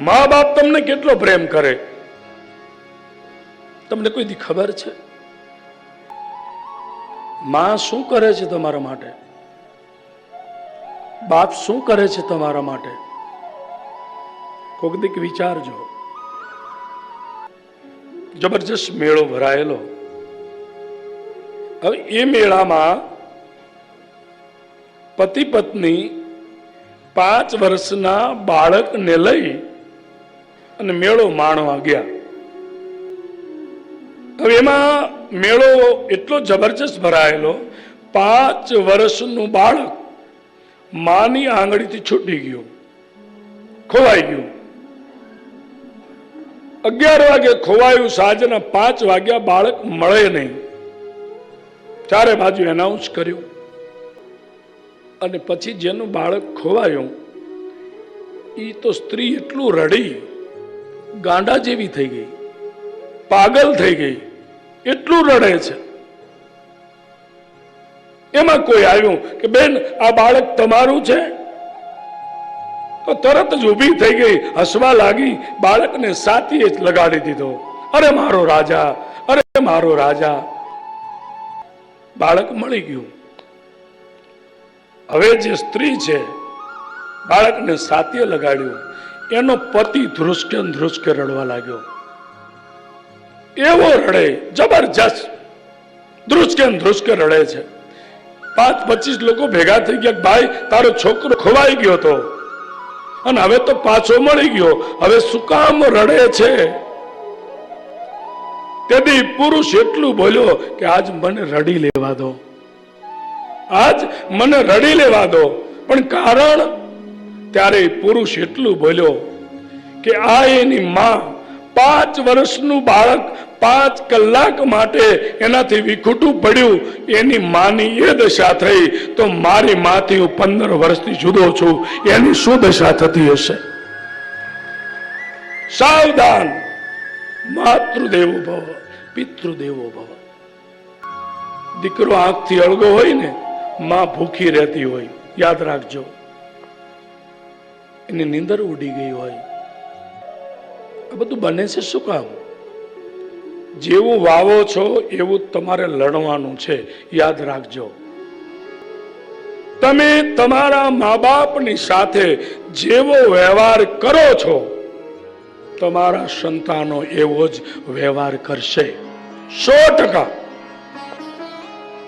મા બાપ તમને કેટલો પ્રેમ કરે? તમને કોઈ દી ખબર છે? માં શું કરે છે તમારા માટે? બાપ શું કરે છે તમારા માટે? કોઈક દીક વિચારજો. જબરજસ્ત મેળો ભરાયેલો. હવે એ મેળામાં પતિ પત્ની પાંચ વર્ષના બાળકને લઈ અને મેળો માણવા ગયા. હવે એમાં મેળો એટલો જબરજસ્ત ભરાયેલો, પાંચ વર્ષનું બાળક માની આંગળીથી છૂટી ગયું, ખોવાઈ ગયું. અગિયાર વાગે ખોવાયું, સાંજના પાંચ વાગ્યા બાળક મળે નહીં. ચારે બાજુ એનાઉન્સ કર્યું. અને પછી જેનું બાળક ખોવાયું એ તો સ્ત્રી એટલું રડી ગાંડા જેવી થઈ ગઈ. પાગલ થઈ ગઈ. એટલું રડે છે. એમાં કોઈ આવ્યું કે, બેન, આ બાળક તમારું છે? તો તરત જ ઊભી થઈ ગઈ. હસવા લાગી. બાળકને સાતીએ જ લગાડી દીધો. અરે મારો રાજા, અરે મારો રાજા. બાળક મળી ગયું. હવે જે સ્ત્રી છે, બાળકને સાતીએ લગાડ્યું. એનો પતિ ધ્રુસકે ધ્રુસકે રડવા લાગ્યો. એવો રડે, જબરજસ્ત. ધ્રુસકે ધ્રુસકે રડે છે. પાંચ, પચીસ લોકો ભેગા થઈ ગયા ભાઈ, તારો છોકરો ખોવાઈ ગયો તો. અને હવે તો પાછો મળી ગયો. હવે શું કામ રડે છે? તેથી પુરુષ એટલું બોલ્યો કે, આજ મને રડી લેવા દો. આજ મને રડી લેવા દો. પણ કારણ ત્યારે પુરુષ એટલું બોલ્યો કે આ એની માં પાંચ વર્ષનું બાળક પાંચ કલાક માટે એનાથી વિખૂટું પડ્યું. એની માની એ દશા થઈ, તો મારી માથી હું પંદર વર્ષથી જુદો છું. એની શું દશા થતી હશે? સાવધાન! માતૃદેવો ભવ, પિતૃદેવો ભવ. દીકરો આંખથી અળગો હોય ને, માં ભૂખી રહેતી હોય. યાદ રાખજો. એની નીંદર ઉડી ગઈ હોય. આ બધું બને છે શું કામ? જેવું વાવો છો, એવું તમારે લડવાનું છે. યાદ રાખજો. તમે તમારા મા બાપની સાથે જેવો વ્યવહાર કરો છો, તમારા સંતાનો એવો જ વ્યવહાર કરશે. સો ટકા.